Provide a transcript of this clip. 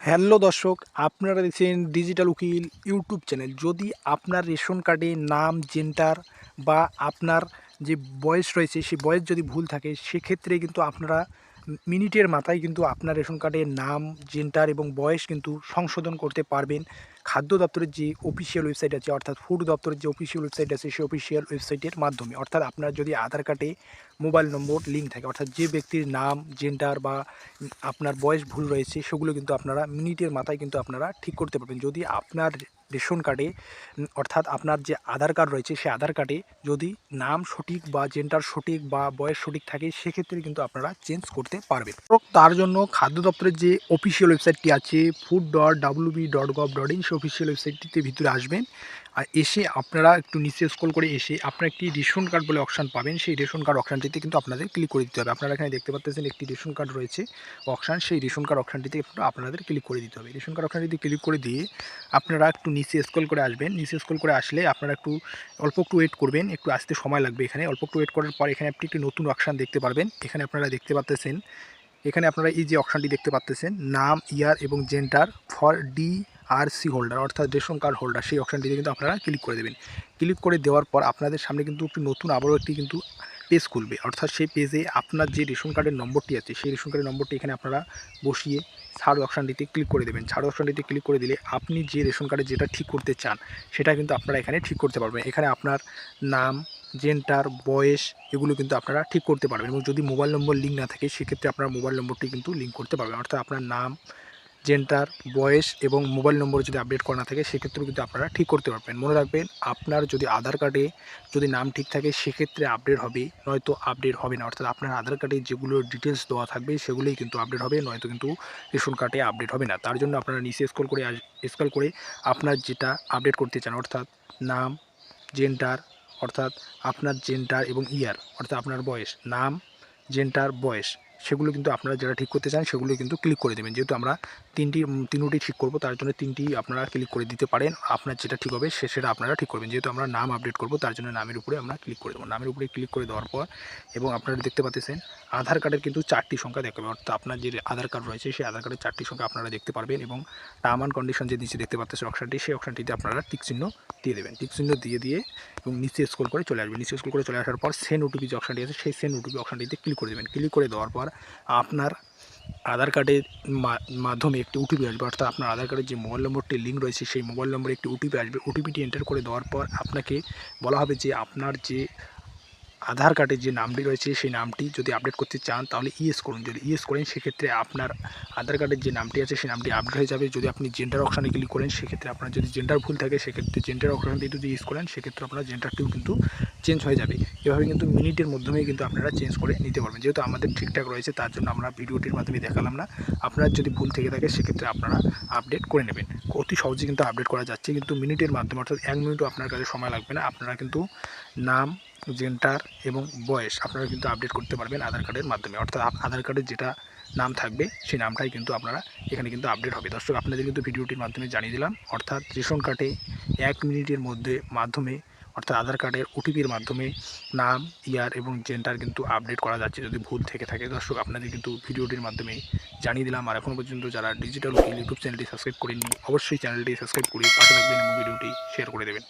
Hello দর্শক, আপনারা দেখছেন ডিজিটাল উকিল ইউটিউব চ্যানেল যদি আপনার রেশন কার্ডে নাম জেন্টার বা আপনার যে বয়স রয়েছে সেই বয়স যদি ভুল থাকে, সেক্ষেত্রে কিন্তু আপনারা মিনিটের মাথায় কিন্তু আপনার রেশন কার্ডের নাম জেন্টার এবং বয়স কিন্তু সংশোধন করতে পারবেন। খাদ্য দপ্তরের যে অফিসিয়াল ওয়েবসাইট আছে, অর্থাৎ ফুড দপ্তরের যে অফিসিয়াল ওয়েবসাইট আছে, সেই অফিসিয়াল ওয়েবসাইটের মাধ্যমে, অর্থাৎ আপনার যদি আধার কার্ডে মোবাইল নম্বর লিঙ্ক থাকে, অর্থাৎ যে ব্যক্তির নাম, জেন্ডার বা আপনার বয়স ভুল রয়েছে, সেগুলো কিন্তু আপনারা মিনিটের মাথায় কিন্তু আপনারা ঠিক করতে পারবেন। যদি আপনার রেশন কার্ডে অর্থাৎ আপনার যে আধার কার্ড রয়েছে, সেই আধার কার্ডে যদি নাম সঠিক বা জেন্ডার সঠিক বা বয়স সঠিক থাকে, সেক্ষেত্রে কিন্তু আপনারা চেঞ্জ করতে পারবেন। তার জন্য খাদ্য দপ্তরের যে অফিসিয়াল ওয়েবসাইটটি আছে food dot W B dot gov dot in সেই অফিসিয়াল ওয়েবসাইটটিতে ভিতরে আসবেন। আর এসে আপনারা একটু নিচে স্ক্রল করে এসে আপনারা একটি রেশন কার্ড বলে অপশান পাবেন। সেই রেশন কার্ড অপশানটিতে কিন্তু আপনাদের ক্লিক করে দিতে হবে। আপনারা এখানে দেখতে পাচ্ছেন একটি রেশন কার্ড রয়েছে অপশান সেই রেশন কার্ড অপশানটিতে আপনাদের ক্লিক করে দিতে হবে। রেশন কার্ড অপশানটিতে ক্লিক করে দিয়ে আপনারা একটু নিচে স্কল করে আসবেন। নিচে স্কল করে আসলে আপনারা একটু, অল্প একটু ওয়েট করবেন। একটু আসতে সময় লাগবে এখানে। অল্প একটু ওয়েট করার পর এখানে আপনি একটি নতুন অপশান দেখতে পারবেন। এখানে আপনারা দেখতে পাচ্ছেন এখানে আপনারা এই যে অপশানটি দেখতে পাচ্ছেন নাম ইয়ার এবং gender for D R C holder অর্থাৎ রেশন কার্ড হোল্ডার সেই অপশানটিতে কিন্তু আপনারা ক্লিক করে দেবেন। ক্লিক করে দেওয়ার পর আপনাদের সামনে কিন্তু একটি নতুন আবারও একটি কিন্তু পেজ খুলবে। অর্থাৎ সেই পেজে আপনার যে রেশন কার্ডের নম্বরটি আছে, সেই রেশন কার্ডের নম্বরটি এখানে আপনারা বসিয়ে ছাড় অপশানটিতে ক্লিক করে দেবেন। ছাড় অপশানটিতে ক্লিক করে দিলে আপনি যে রেশন কার্ডে যেটা ঠিক করতে চান, সেটা কিন্তু আপনারা এখানে ঠিক করতে পারবেন। এখানে আপনার নাম জেন্টার বয়স এগুলো কিন্তু আপনারা ঠিক করতে পারবেন এবং যদি মোবাইল নম্বর লিঙ্ক না থাকে, সেক্ষেত্রে আপনার মোবাইল নম্বরটি কিন্তু লিঙ্ক করতে পারবেন। অর্থাৎ আপনার নাম জেন্টার বয়স এবং মোবাইল নম্বর যদি আপডেট করা না থাকে, সেক্ষেত্রেও কিন্তু আপনারা ঠিক করতে পারবেন। মনে রাখবেন, আপনার যদি আধার কার্ডে যদি নাম ঠিক থাকে, সেক্ষেত্রে আপডেট হবে, নয়তো আপডেট হবে না। অর্থাৎ আপনার আধার কার্ডে যেগুলো ডিটেলস দেওয়া থাকবে, সেগুলোই কিন্তু আপডেট হবে, নয়তো কিন্তু রেশন কার্ডে আপডেট হবে না। তার জন্য আপনারা নিচে স্কল করে স্কল করে আপনার যেটা আপডেট করতে চান, অর্থাৎ নাম জেন্টার অর্থাৎ আপনার জেন্টার এবং ইয়ার অর্থাৎ আপনার বয়স, নাম জেন্টার বয়স সেগুলো কিন্তু আপনারা যারা ঠিক করতে চান, সেগুলো কিন্তু ক্লিক করে দেবেন। যেহেতু আমরা তিনটি তিনটি ঠিক করব, তার জন্য তিনটি আপনারা ক্লিক করে দিতে পারেন। আপনার যেটা ঠিক হবে, সে, সেটা আপনারা ঠিক করবেন। যেহেতু আমরা নাম আপডেট করব, তার জন্য নামের উপরে আমরা ক্লিক করে দেবো। নামের উপরে ক্লিক করে দেওয়ার পর, এবং আপনারা দেখতে পাচ্ছেন, আধার কার্ডের কিন্তু চারটি সংখ্যা দেখাবে অর্থাৎ আপনার যে আধার কার্ড রয়েছে, সেই আধার কার্ডের চারটি সংখ্যা আপনারা দেখতে পারবেন, এবং টার্ম অ্যান্ড কন্ডিশন যে নিচে দেখতে পাচ্ছেন অপশানটি, সেই অপশানটিতে আপনারা টিক চিহ্ন দিয়ে দেবেন। টিক চিহ্ন দিয়ে দিয়ে, এবং নিচে স্ক্রল করে চলে আসবেন। নিচে স্ক্রল করে চলে আসার পর সেন ওটিপি যে অপশানটি আছে, সেই সেন ওটিপি অপশানটিতে ক্লিক করে দেবেন। ক্লিক করে দেওয়ার পর আপনার আধার কার্ডের মাধ্যমে একটি ওটিপি আসবে, অর্থাৎ আপনার আধার কার্ডের যে মোবাইল নম্বরটি লিঙ্ক রয়েছে, সেই মোবাইল নম্বরে একটি ওটিপি আসবে। ওটিপিটি এন্টার করে দেওয়ার পর আপনাকে বলা হবে যে আপনার যে আধার কার্ডের যে নামটি রয়েছে, সেই নামটি যদি আপডেট করতে চান, তাহলে ইএস করুন। যদি ইএস করেন, সেক্ষেত্রে আপনার আধার কার্ডের যে নামটি আছে, সেই নামটি আপডেট হয়ে যাবে। যদি আপনি জেন্ডার অপশানে ক্লিক করেন, সেক্ষেত্রে আপনার যদি জেন্ডার ভুল থাকে, সেক্ষেত্রে জেন্ডার অপশানটি যদি ইউজ করেন, সেক্ষেত্রে আপনার জেন্ডারটিও কিন্তু চেঞ্জ হয়ে যাবে। এভাবে কিন্তু মিনিটের মাধ্যমেই কিন্তু আপনারা চেঞ্জ করে নিতে পারবেন। যেহেতু আমাদের ঠিকঠাক রয়েছে, তার জন্য আমরা ভিডিওটির মাধ্যমে দেখালাম না। আপনার যদি ভুল থেকে থাকে, সেক্ষেত্রে আপনারা আপডেট করে নেবেন। অতি সহজে কিন্তু আপডেট করা যাচ্ছে, কিন্তু মিনিটের মাধ্যমে, অর্থাৎ এক মিনিটও আপনার কাছে সময় লাগবে না। আপনারা কিন্তু নাম জেন্টার এবং বয়স, আপনারা কিন্তু আপডেট করতে পারবেন আধার কার্ডের মাধ্যমে। অর্থাৎ আধার কার্ডের যেটা নাম থাকবে সেই নামটাই কিন্তু আপনারা এখানে কিন্তু আপডেট হবে। দর্শক, আপনাদের কিন্তু ভিডিওটির মাধ্যমে জানিয়ে দিলাম, অর্থাৎ রেশন কার্ডে এক মিনিটের মধ্যে মাধ্যমে, অর্থাৎ আধার কার্ডের ওটিপির মাধ্যমে নাম ইয়ার এবং জেন্টার কিন্তু আপডেট করা যাচ্ছে যদি ভুল থেকে থাকে। দর্শক, আপনাদের কিন্তু ভিডিওটির মাধ্যমে জানিয়ে দিলাম। আর এখনও পর্যন্ত যারা ডিজিটাল ইউটিউব চ্যানেলটি সাবস্ক্রাইব করেননি, অবশ্যই চ্যানেলটি সাবস্ক্রাইব করে পাশে থাকবেন এবং ভিডিওটি শেয়ার করে দেবেন।